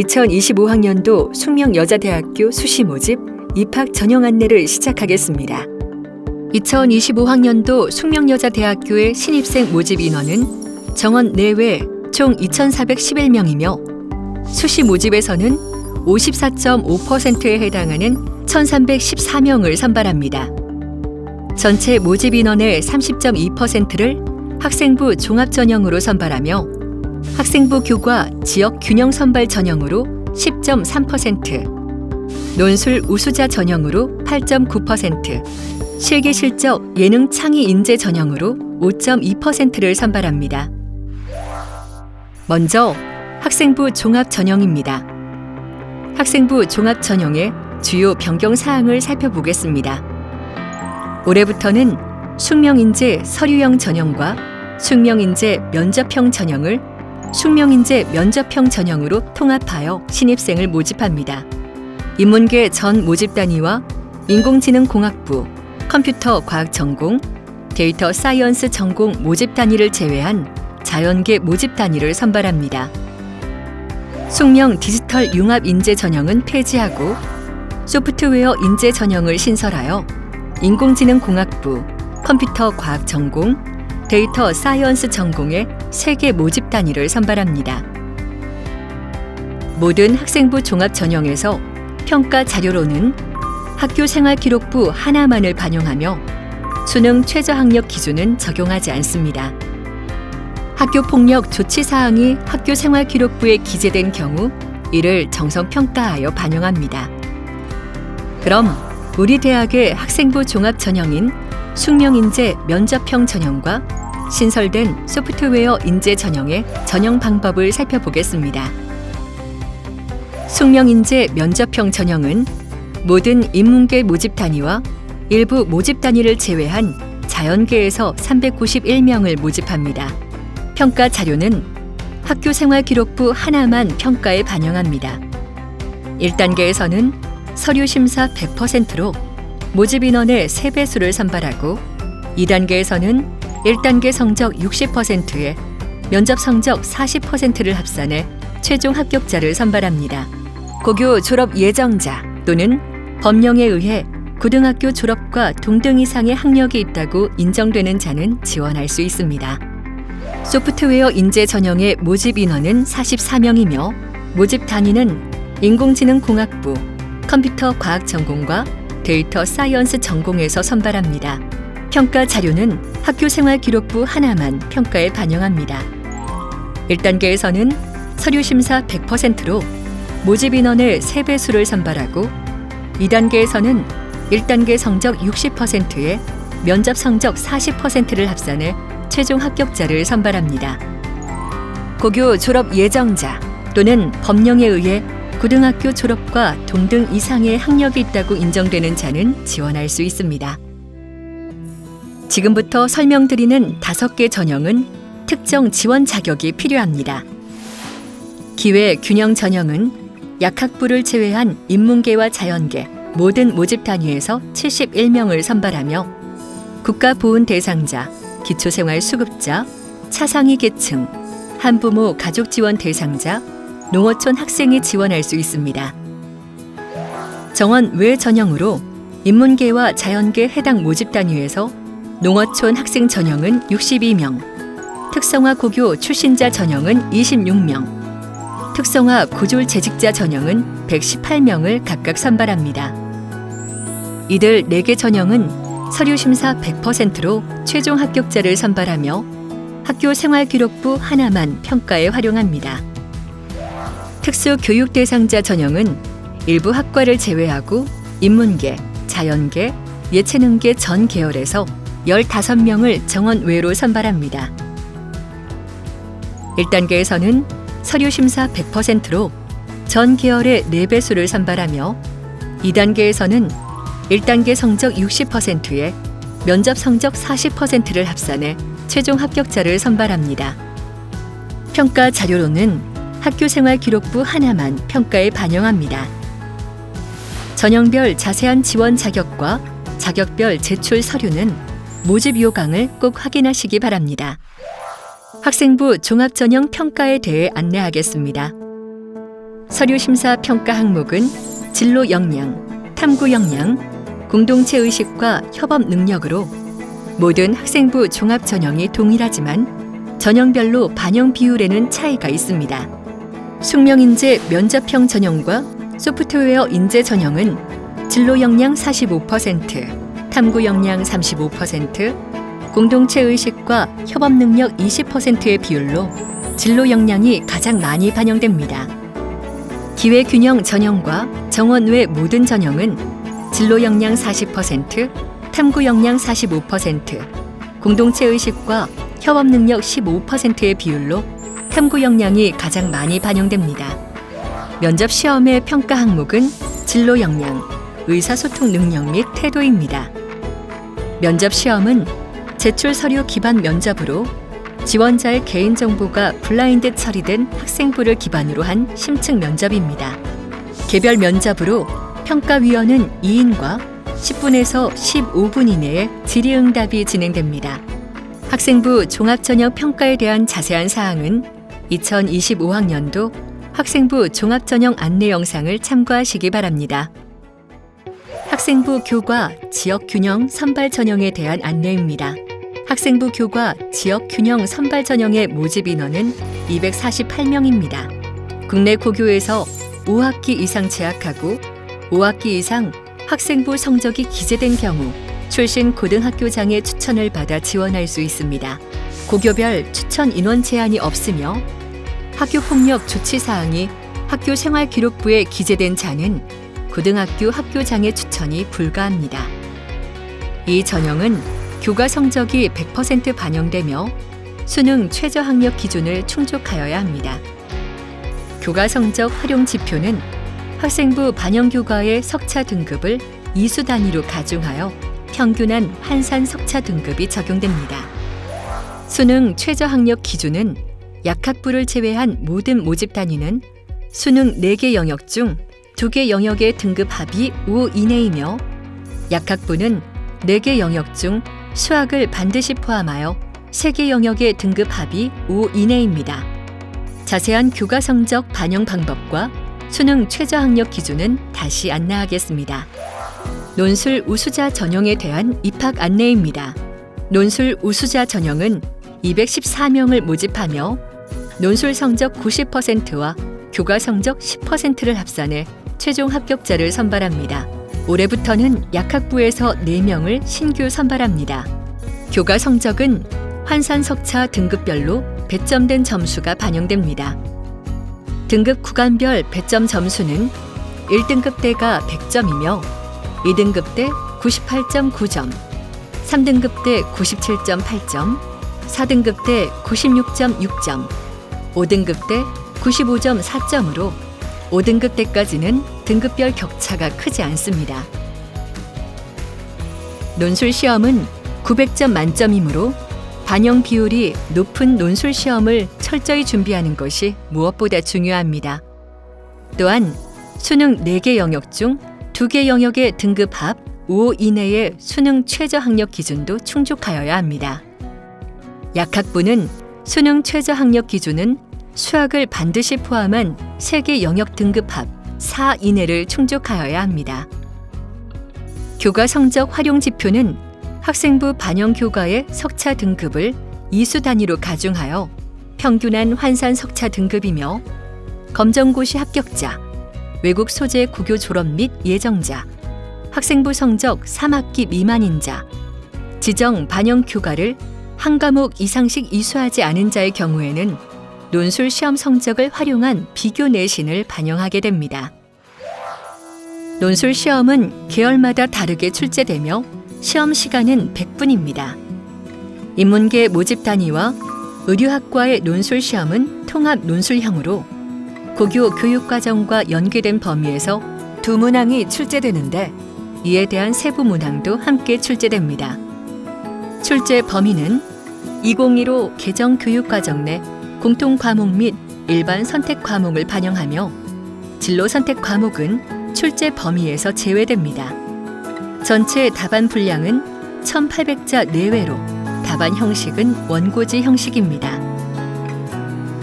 2025학년도 숙명여자대학교 수시 모집 입학 전형 안내를 시작하겠습니다. 2025학년도 숙명여자대학교의 신입생 모집 인원은 정원 내외 총 2,411명이며 수시 모집에서는 54.5%에 해당하는 1,314명을 선발합니다. 전체 모집 인원의 30.2%를 학생부 종합 전형으로 선발하며 학생부 교과 지역 균형 선발 전형으로 10.3%, 논술 우수자 전형으로 8.9%, 실기 실적 예능 창의 인재 전형으로 5.2%를 선발합니다. 먼저 학생부 종합 전형입니다. 학생부 종합 전형의 주요 변경 사항을 살펴보겠습니다. 올해부터는 숙명인재 서류형 전형과 숙명인재 면접형 전형을 숙명인재 면접형 전형으로 통합하여 신입생을 모집합니다. 인문계 전 모집 단위와 인공지능공학부, 컴퓨터 과학 전공, 데이터 사이언스 전공 모집 단위를 제외한 자연계 모집 단위를 선발합니다. 숙명 디지털 융합 인재 전형은 폐지하고 소프트웨어 인재 전형을 신설하여 인공지능공학부, 컴퓨터 과학 전공, 데이터 사이언스 전공의 세개 모집 단위를 선발합니다. 모든 학생부 종합 전형에서 평가 자료로는 학교 생활 기록부 하나만을 반영하며 수능 최저 학력 기준은 적용하지 않습니다. 학교 폭력 조치 사항이 학교 생활 기록부에 기재된 경우 이를 정성 평가하여 반영합니다. 그럼 우리 대학의 학생부 종합 전형인 숙명인재 면접형 전형과 신설된 소프트웨어 인재 전형의 전형 방법을 살펴보겠습니다. 숙명 인재 면접형 전형은 모든 인문계 모집 단위와 일부 모집 단위를 제외한 자연계에서 391명을 모집합니다. 평가 자료는 학교 생활 기록부 하나만 평가에 반영합니다. 1단계에서는 서류 심사 100%로 모집 인원의 3배수를 선발하고 2단계에서는 1단계 성적 60%에 면접 성적 40%를 합산해 최종 합격자를 선발합니다. 고교 졸업 예정자 또는 법령에 의해 고등학교 졸업과 동등 이상의 학력이 있다고 인정되는 자는 지원할 수 있습니다. 소프트웨어 인재 전형의 모집 인원은 44명이며 모집 단위는 인공지능공학부, 컴퓨터 과학 전공과 데이터 사이언스 전공에서 선발합니다. 평가 자료는 학교 생활 기록부 하나만 평가에 반영합니다. 1단계에서는 서류 심사 100%로 모집 인원의 3배수를 선발하고 2단계에서는 1단계 성적 60%에 면접 성적 40%를 합산해 최종 합격자를 선발합니다. 고교 졸업 예정자 또는 법령에 의해 고등학교 졸업과 동등 이상의 학력이 있다고 인정되는 자는 지원할 수 있습니다. 지금부터 설명드리는 다섯 개 전형은 특정 지원 자격이 필요합니다. 기회 균형 전형은 약학부를 제외한 인문계와 자연계 모든 모집 단위에서 71명을 선발하며 국가보훈 대상자, 기초생활 수급자, 차상위 계층, 한부모 가족 지원 대상자, 농어촌 학생이 지원할 수 있습니다. 정원 외 전형으로 인문계와 자연계 해당 모집 단위에서 농어촌 학생 전형은 62명, 특성화 고교 출신자 전형은 26명, 특성화 고졸 재직자 전형은 118명을 각각 선발합니다. 이들 4개 전형은 서류 심사 100%로 최종 합격자를 선발하며 학교 생활 기록부 하나만 평가에 활용합니다. 특수 교육 대상자 전형은 일부 학과를 제외하고 인문계, 자연계, 예체능계 전 계열에서 15명을 정원 외로 선발합니다. 1단계에서는 서류 심사 100%로 전 계열의 4배수를 선발하며 2단계에서는 1단계 성적 60%에 면접 성적 40%를 합산해 최종 합격자를 선발합니다. 평가 자료로는 학교 생활 기록부 하나만 평가에 반영합니다. 전형별 자세한 지원 자격과 자격별 제출 서류는 모집 요강을 꼭 확인하시기 바랍니다. 학생부 종합전형 평가에 대해 안내하겠습니다. 서류 심사 평가 항목은 진로 역량, 탐구 역량, 공동체 의식과 협업 능력으로 모든 학생부 종합 전형이 동일하지만 전형별로 반영 비율에는 차이가 있습니다. 숙명 인재 면접형 전형과 소프트웨어 인재 전형은 진로 역량 45%, 탐구 역량 35%, 공동체 의식과 협업 능력 20%의 비율로 진로 역량이 가장 많이 반영됩니다. 기회 균형 전형과 정원 외 모든 전형은 진로 역량 40%, 탐구 역량 45%, 공동체 의식과 협업 능력 15%의 비율로 탐구 역량이 가장 많이 반영됩니다. 면접 시험의 평가 항목은 진로 역량, 의사소통 능력 및 태도입니다. 면접 시험은 제출 서류 기반 면접으로 지원자의 개인정보가 블라인드 처리된 학생부를 기반으로 한 심층 면접입니다. 개별 면접으로 평가위원은 2인과 10분에서 15분 이내에 질의응답이 진행됩니다. 학생부 종합전형 평가에 대한 자세한 사항은 2025학년도 학생부 종합전형 안내 영상을 참고하시기 바랍니다. 학생부 교과 지역 균형 선발 전형에 대한 안내입니다. 학생부 교과 지역 균형 선발 전형의 모집 인원은 248명입니다. 국내 고교에서 5학기 이상 재학하고 5학기 이상 학생부 성적이 기재된 경우 출신 고등학교장의 추천을 받아 지원할 수 있습니다. 고교별 추천 인원 제한이 없으며 학교 폭력 조치 사항이 학교 생활 기록부에 기재된 자는 고등학교 학교장의 추천이 불가합니다. 이 전형은 교과 성적이 100% 반영되며 수능 최저 학력 기준을 충족하여야 합니다. 교과 성적 활용 지표는 학생부 반영 교과의 석차 등급을 이수 단위로 가중하여 평균한 환산 석차 등급이 적용됩니다. 수능 최저 학력 기준은 약학부를 제외한 모든 모집 단위는 수능 4개 영역 중 2개 영역의 등급 합이 5 이내이며 약학부는 4개 영역 중 수학을 반드시 포함하여 3개 영역의 등급 합이 5 이내입니다. 자세한 교과 성적 반영 방법과 수능 최저 학력 기준은 다시 안내하겠습니다. 논술 우수자 전형에 대한 입학 안내입니다. 논술 우수자 전형은 214명을 모집하며 논술 성적 90%와 교과 성적 10%를 합산해 최종 합격자를 선발합니다. 올해부터는 약학부에서 4명을 신규 선발합니다. 교과 성적은 환산 석차 등급별로 배점된 점수가 반영됩니다. 등급 구간별 배점 점수는 1등급 대가 100점이며 2등급 대 98.9점, 3등급 대 97.8점, 4등급 대 96.6점, 5등급 대 95점 4점으로 5등급 때까지는 등급별 격차가 크지 않습니다. 논술 시험은 900점 만점이므로 반영 비율이 높은 논술 시험을 철저히 준비하는 것이 무엇보다 중요합니다. 또한 수능 4개 영역 중 2개 영역의 등급 합 5 이내의 수능 최저 학력 기준도 충족하여야 합니다. 약학부는 수능 최저 학력 기준은 수학을 반드시 포함한 세계 영역 등급 합 4 이내를 충족하여야 합니다. 교과 성적 활용 지표는 학생부 반영 교과의 석차 등급을 이수 단위로 가중하여 평균한 환산 석차 등급이며 검정고시 합격자, 외국 소재 국교 졸업 및 예정자, 학생부 성적 3학기 미만인 자, 지정 반영 교과를 한 과목 이상씩 이수하지 않은 자의 경우에는 논술 시험 성적을 활용한 비교 내신을 반영하게 됩니다. 논술 시험은 계열마다 다르게 출제되며 시험 시간은 100분입니다. 인문계 모집 단위와 의료학과의 논술 시험은 통합 논술형으로 고교 교육과정과 연계된 범위에서 두 문항이 출제되는데 이에 대한 세부 문항도 함께 출제됩니다. 출제 범위는 2015 개정 교육과정 내 공통 과목 및 일반 선택 과목을 반영하며 진로 선택 과목은 출제 범위에서 제외됩니다. 전체 답안 분량은 1,800자 내외로 답안 형식은 원고지 형식입니다.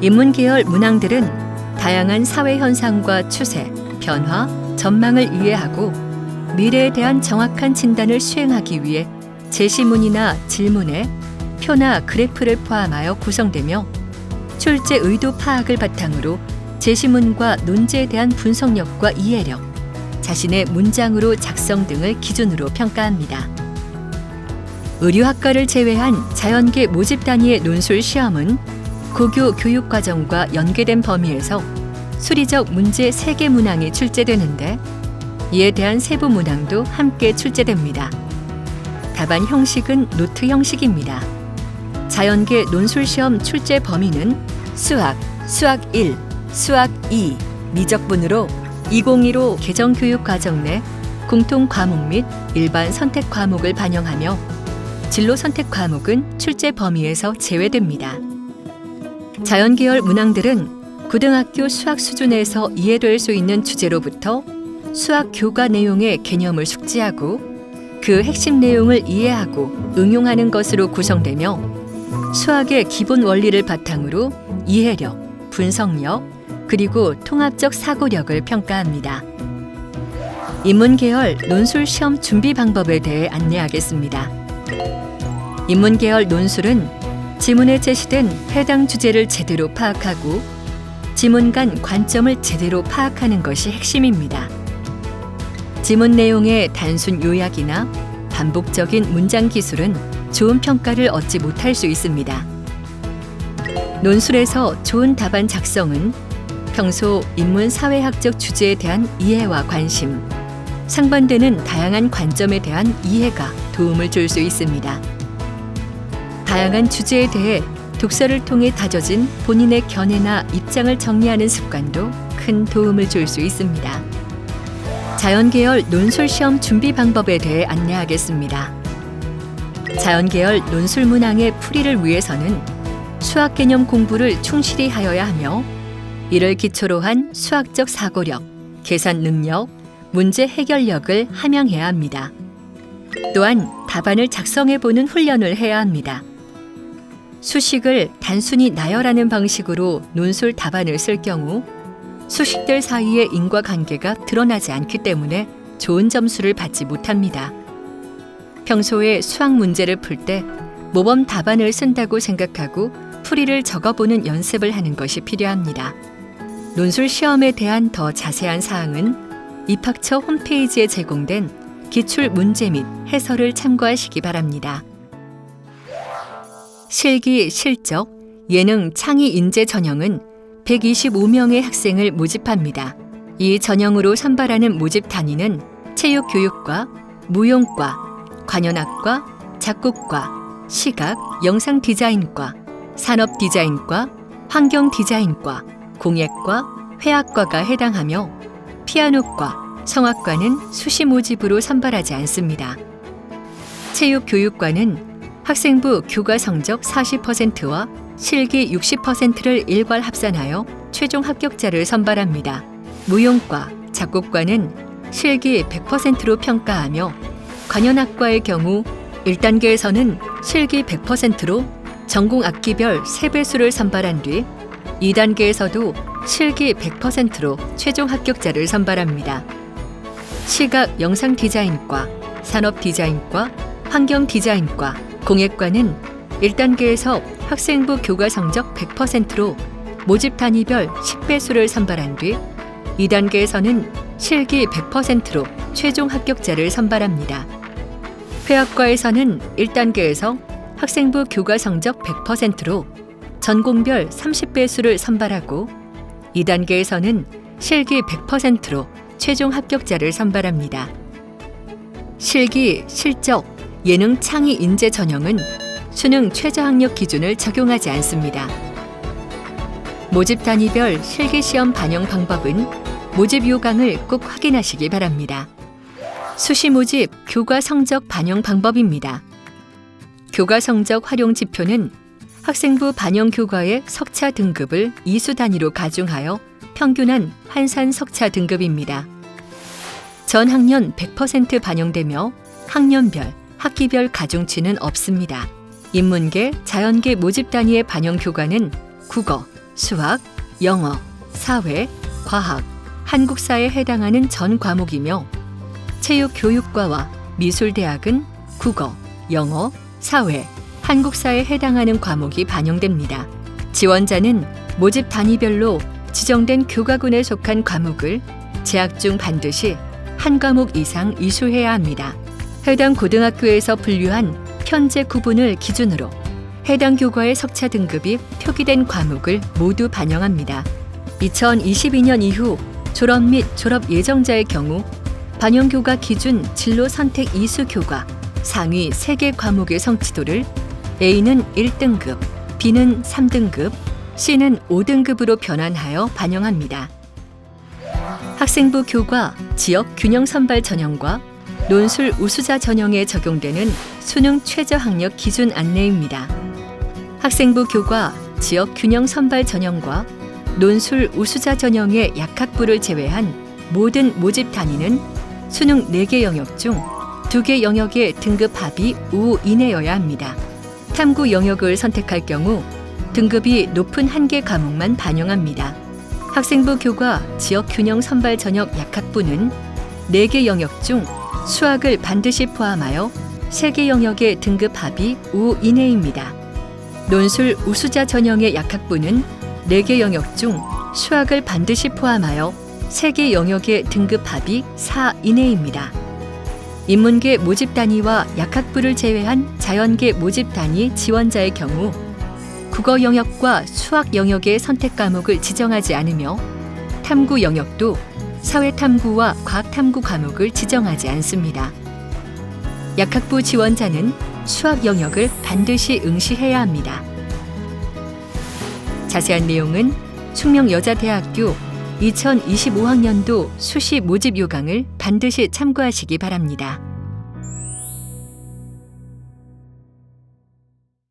인문 계열 문항들은 다양한 사회 현상과 추세, 변화, 전망을 이해하고 미래에 대한 정확한 진단을 수행하기 위해 제시문이나 질문에 표나 그래프를 포함하여 구성되며 출제 의도 파악을 바탕으로 제시문과 논제에 대한 분석력과 이해력, 자신의 문장으로 작성 등을 기준으로 평가합니다. 의료학과를 제외한 자연계 모집 단위의 논술 시험은 고교 교육과정과 연계된 범위에서 수리적 문제 3개 문항이 출제되는데 이에 대한 세부 문항도 함께 출제됩니다. 답안 형식은 노트 형식입니다. 자연계 논술 시험 출제 범위는 수학, 수학 1, 수학 2, 미적분으로 2015 개정교육 과정 내 공통 과목 및 일반 선택 과목을 반영하며 진로 선택 과목은 출제 범위에서 제외됩니다. 자연계열 문항들은 고등학교 수학 수준에서 이해될 수 있는 주제로부터 수학 교과 내용의 개념을 숙지하고 그 핵심 내용을 이해하고 응용하는 것으로 구성되며 수학의 기본 원리를 바탕으로 이해력, 분석력, 그리고 통합적 사고력을 평가합니다. 인문계열 논술 시험 준비 방법에 대해 안내하겠습니다. 인문계열 논술은 지문에 제시된 해당 주제를 제대로 파악하고 지문 간 관점을 제대로 파악하는 것이 핵심입니다. 지문 내용의 단순 요약이나 반복적인 문장 기술은 좋은 평가를 얻지 못할 수 있습니다. 논술에서 좋은 답안 작성은 평소 인문 사회학적 주제에 대한 이해와 관심, 상반되는 다양한 관점에 대한 이해가 도움을 줄 수 있습니다. 다양한 주제에 대해 독서를 통해 다져진 본인의 견해나 입장을 정리하는 습관도 큰 도움을 줄 수 있습니다. 자연계열 논술 시험 준비 방법에 대해 안내하겠습니다. 자연계열 논술 문항의 풀이를 위해서는 수학 개념 공부를 충실히 하여야 하며 이를 기초로 한 수학적 사고력, 계산 능력, 문제 해결력을 함양해야 합니다. 또한 답안을 작성해 보는 훈련을 해야 합니다. 수식을 단순히 나열하는 방식으로 논술 답안을 쓸 경우 수식들 사이의 인과관계가 드러나지 않기 때문에 좋은 점수를 받지 못합니다. 평소에 수학 문제를 풀 때 모범 답안을 쓴다고 생각하고 풀이를 적어보는 연습을 하는 것이 필요합니다. 논술 시험에 대한 더 자세한 사항은 입학처 홈페이지에 제공된 기출 문제 및 해설을 참고하시기 바랍니다. 실기, 실적, 예능, 창의 인재 전형은 125명의 학생을 모집합니다. 이 전형으로 선발하는 모집 단위는 체육교육과, 무용과, 관현악과, 작곡과, 시각, 영상 디자인과, 산업 디자인과, 환경 디자인과, 공예과, 회학과가 해당하며 피아노과, 성악과는 수시 모집으로 선발하지 않습니다. 체육교육과는 학생부 교과 성적 40%와 실기 60%를 일괄 합산하여 최종 합격자를 선발합니다. 무용과, 작곡과는 실기 100%로 평가하며 관현악과의 경우 1단계에서는 실기 100%로 전공 악기별 3배수를 선발한 뒤 2단계에서도 실기 100%로 최종 합격자를 선발합니다. 시각 영상 디자인과, 산업 디자인과, 환경 디자인과, 공예과는 1단계에서 학생부 교과 성적 100%로 모집 단위별 10배수를 선발한 뒤 2단계에서는 실기 100%로 최종 합격자를 선발합니다. 회학과에서는 1단계에서 학생부 교과 성적 100%로 전공별 30배수를 선발하고 2단계에서는 실기 100%로 최종 합격자를 선발합니다. 실기, 실적, 예능 창의 인재 전형은 수능 최저 학력 기준을 적용하지 않습니다. 모집 단위별 실기 시험 반영 방법은 모집 요강을 꼭 확인하시기 바랍니다. 수시 모집 교과 성적 반영 방법입니다. 교과 성적 활용 지표는 학생부 반영 교과의 석차 등급을 이수 단위로 가중하여 평균한 환산 석차 등급입니다. 전 학년 100% 반영되며 학년별, 학기별 가중치는 없습니다. 인문계, 자연계 모집 단위의 반영 교과는 국어, 수학, 영어, 사회, 과학, 한국사에 해당하는 전 과목이며 체육교육과와 미술대학은 국어, 영어, 사회, 한국사에 해당하는 과목이 반영됩니다. 지원자는 모집 단위별로 지정된 교과군에 속한 과목을 재학 중 반드시 한 과목 이상 이수해야 합니다. 해당 고등학교에서 분류한 현재 구분을 기준으로 해당 교과의 석차 등급이 표기된 과목을 모두 반영합니다. 2022년 이후 졸업 및 졸업 예정자의 경우 반영 교과 기준 진로 선택 이수 교과 상위 3개 과목의 성취도를 A는 1등급, B는 3등급, C는 5등급으로 변환하여 반영합니다. 학생부 교과 지역 균형 선발 전형과 논술 우수자 전형에 적용되는 수능 최저 학력 기준 안내입니다. 학생부 교과 지역 균형 선발 전형과 논술 우수자 전형의 약학부를 제외한 모든 모집 단위는 수능 4개 영역 중 2개 영역의 등급 합이 5 이내여야 합니다. 탐구 영역을 선택할 경우 등급이 높은 한 개 과목만 반영합니다. 학생부 교과 지역 균형 선발 전형 약학부는 4개 영역 중 수학을 반드시 포함하여 3개 영역의 등급 합이 5 이내입니다. 논술 우수자 전형의 약학부는 4개 영역 중 수학을 반드시 포함하여 3개 영역의 등급 합이 4 이내입니다. 인문계 모집 단위와 약학부를 제외한 자연계 모집 단위 지원자의 경우 국어 영역과 수학 영역의 선택 과목을 지정하지 않으며 탐구 영역도 사회 탐구와 과학 탐구 과목을 지정하지 않습니다. 약학부 지원자는 수학 영역을 반드시 응시해야 합니다. 자세한 내용은 숙명여자대학교 2025학년도 수시 모집 요강을 반드시 참고하시기 바랍니다.